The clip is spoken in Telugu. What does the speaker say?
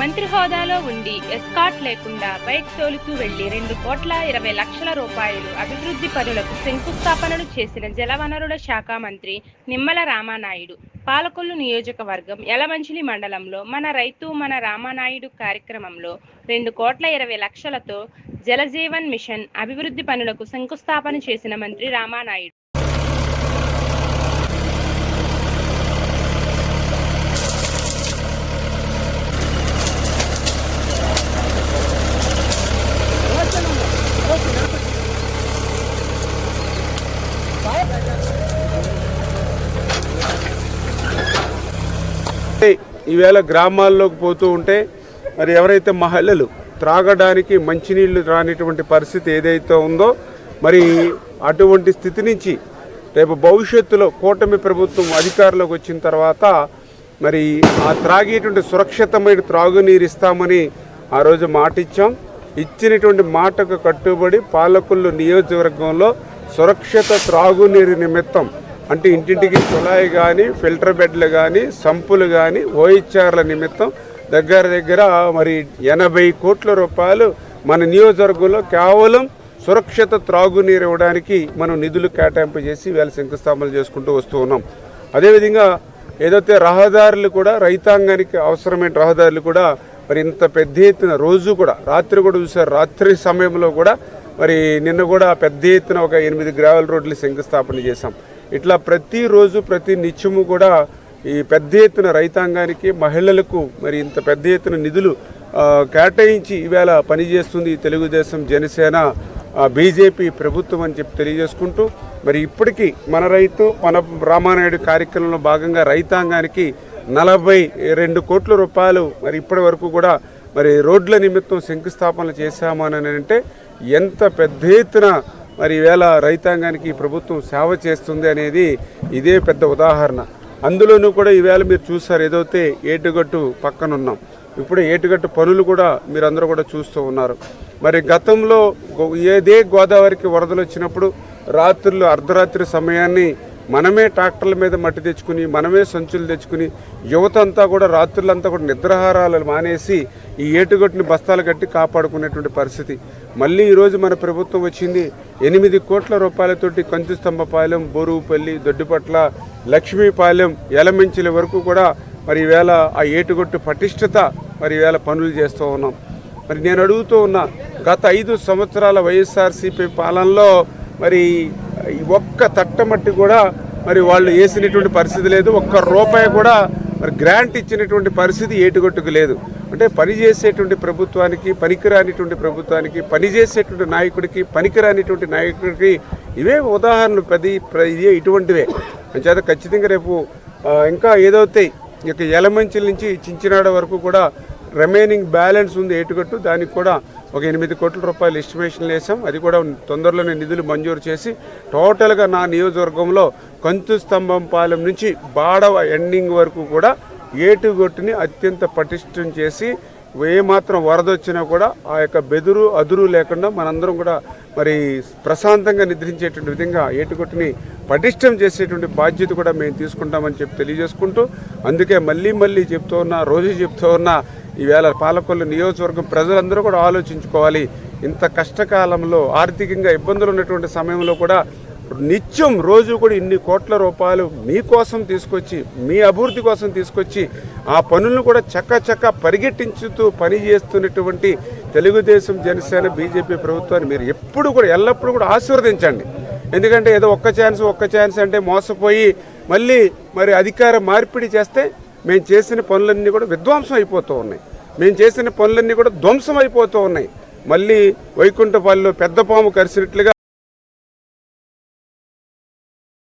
మంత్రి హోదాలో ఉండి ఎస్కాట్ లేకుండా బైక్ తోలుతూ వెళ్ళి రెండు కోట్ల ఇరవై లక్షల రూపాయలు అభివృద్ధి పనులకు శంకుస్థాపనలు చేసిన జలవనరుల శాఖ మంత్రి నిమ్మల రామానాయుడు. పాలకొల్లు నియోజకవర్గం యలమంచిలి మండలంలో మన రైతు మన రామానాయుడు కార్యక్రమంలో రెండు కోట్ల ఇరవై లక్షలతో జలజీవన్ మిషన్ అభివృద్ధి పనులకు శంకుస్థాపన చేసిన మంత్రి రామానాయుడు. ఈవేళ గ్రామాల్లోకి పోతూ ఉంటే మరి ఎవరైతే మహిళలు త్రాగడానికి మంచినీళ్ళు రానిటువంటి పరిస్థితి ఏదైతే ఉందో మరి అటువంటి స్థితి నుంచి రేపు భవిష్యత్తులో కూటమి ప్రభుత్వం అధికారంలోకి వచ్చిన తర్వాత మరి ఆ త్రాగేటువంటి సురక్షితమైన త్రాగునీరు ఇస్తామని ఆ రోజు మాట ఇచ్చాం. ఇచ్చినటువంటి మాటకు కట్టుబడి పాలకొల్లు నియోజకవర్గంలో సురక్షిత త్రాగునీరు నిమిత్తం అంటే ఇంటింటికి కుళాయి కానీ ఫిల్టర్ బెడ్లు కానీ సంపులు కానీ ఓహెచ్ఆర్ల నిమిత్తం దగ్గర దగ్గర మరి ఎనభై కోట్ల రూపాయలు మన నియోజకవర్గంలో కేవలం సురక్షిత త్రాగునీరు ఇవ్వడానికి మనం నిధులు కేటాయింపు చేసి వేళ శంకుస్థాపనలు చేసుకుంటూ వస్తూ ఉన్నాం. అదేవిధంగా ఏదైతే రహదారులు కూడా రైతాంగానికి అవసరమైన రహదారులు కూడా మరి ఇంత పెద్ద ఎత్తున రోజు కూడా రాత్రి కూడా చూసారు రాత్రి సమయంలో కూడా మరి నిన్న కూడా పెద్ద ఎత్తున ఒక ఎనిమిది గ్రావెల్ రోడ్లు శంకుస్థాపన చేశాం. ఇట్లా ప్రతిరోజు ప్రతి నిత్యము కూడా ఈ పెద్ద ఎత్తున రైతాంగానికి మహిళలకు మరి ఇంత పెద్ద ఎత్తున నిధులు కేటాయించి ఈవేళ పనిచేస్తుంది తెలుగుదేశం జనసేన బీజేపీ ప్రభుత్వం అని చెప్పి తెలియజేసుకుంటూ మరి ఇప్పటికీ మన రైతు మన రామానాయుడు కార్యక్రమంలో భాగంగా రైతాంగానికి నలభై రెండు కోట్ల రూపాయలు మరి ఇప్పటి వరకు కూడా మరి రోడ్ల నిమిత్తం శంకుస్థాపనలు చేశామని అంటే ఎంత పెద్ద ఎత్తున మరి ఈవేళ రైతాంగానికి ప్రభుత్వం సేవ చేస్తుంది అనేది ఇదే పెద్ద ఉదాహరణ. అందులోనూ కూడా ఈవేళ మీరు చూసారు ఏదైతే ఏటుగట్టు పక్కన ఉన్నాం. ఇప్పుడు ఏటుగట్టు పనులు కూడా మీరు అందరూ కూడా చూస్తూ ఉన్నారు. మరి గతంలో గో- ఏదే గోదావరికి వరదలు వచ్చినప్పుడు రాత్రులు అర్ధరాత్రి సమయాన్ని మనమే ట్రాక్టర్ల మీద మట్టి తెచ్చుకుని మనమే సంచులు తెచ్చుకుని యువత అంతా కూడా రాత్రులంతా కూడా నిద్రహారాలు మానేసి ఈ ఏటుగట్టుని బస్తాలు కట్టి కాపాడుకునేటువంటి పరిస్థితి. మళ్ళీ ఈరోజు మన ప్రభుత్వం వచ్చింది ఎనిమిది కోట్ల రూపాయలతోటి కంచుస్తంభపాలెం బోరువుపల్లి దొడ్డిపట్ల లక్ష్మీపాలెం ఎలమెంచిల వరకు కూడా మరి ఈవేళ ఆ ఏటుగొట్టు పటిష్టత మరి ఈవేళ పనులు చేస్తూ ఉన్నాం. మరి నేను అడుగుతూ ఉన్నా గత ఐదు సంవత్సరాల వైఎస్ఆర్సీపీ పాలనలో మరి ఒక్క తట్టమట్టి కూడా మరి వాళ్ళు వేసినటువంటి పరిస్థితి లేదు. ఒక్క రూపాయి కూడా మరి గ్రాంట్ ఇచ్చినటువంటి పరిస్థితి ఏటుగొట్టుకు లేదు. అంటే పనిచేసేటువంటి ప్రభుత్వానికి పనికిరానిటువంటి ప్రభుత్వానికి పనిచేసేటువంటి నాయకుడికి పనికిరానిటువంటి నాయకుడికి ఇవే ఉదాహరణలు ప్రతి ప్ర- ఇటువంటివే. అంచేత ఖచ్చితంగా రేపు ఇంకా ఏదైతే ఇక ఎలమంచి నుంచి చించినాడ వరకు కూడా రిమైనింగ్ బ్యాలెన్స్ ఉంది ఏటుగట్టు దానికి కూడా ఒక ఎనిమిది కోట్ల రూపాయలు ఎస్టిమేషన్ వేసాం అది కూడా తొందరలోనే నిధులు మంజూరు చేసి టోటల్గా నా నియోజకవర్గంలో కంచు స్తంభం పాలెం నుంచి బాడవ ఎండింగ్ వరకు కూడా ఏటుగొట్టుని అత్యంత పటిష్టం చేసి ఏమాత్రం వరద వచ్చినా కూడా ఆ యొక్క బెదురు అదురు లేకుండా మనందరం కూడా మరి ప్రశాంతంగా నిద్రించేటువంటి విధంగా ఏటుగొట్టుని పటిష్టం చేసేటువంటి బాధ్యత కూడా మేము తీసుకుంటామని చెప్పి తెలియజేసుకుంటూ అందుకే మళ్ళీ మళ్ళీ చెప్తూ ఉన్నా రోజు చెప్తూ ఉన్నా ఈవేళ పాలకొల్లు నియోజకవర్గం ప్రజలందరూ కూడా ఆలోచించుకోవాలి. ఇంత కష్టకాలంలో ఆర్థికంగా ఇబ్బందులు ఉన్నటువంటి సమయంలో కూడా నిత్యం రోజు కూడా ఇన్ని కోట్ల రూపాయలు మీకోసం తీసుకొచ్చి మీ అభివృద్ధి కోసం తీసుకొచ్చి ఆ పనులను కూడా చక్క చక్క పరిగెట్టించుతూ పని చేస్తున్నటువంటి తెలుగుదేశం జనసేన బీజేపీ ప్రభుత్వాన్ని మీరు ఎప్పుడు కూడా ఎల్లప్పుడూ కూడా ఆశీర్వదించండి. ఎందుకంటే ఏదో ఒక్క ఛాన్స్ ఒక్క ఛాన్స్ అంటే మోసపోయి మళ్ళీ మరి అధికార మార్పిడి చేస్తే మేము చేసిన పనులన్నీ కూడా విధ్వంసం అయిపోతూ ఉన్నాయి. మేము చేసిన పనులన్నీ కూడా ధ్వంసం అయిపోతూ ఉన్నాయి. మళ్ళీ వైకుంఠపాలిలో పెద్ద పాము కరిసినట్లుగా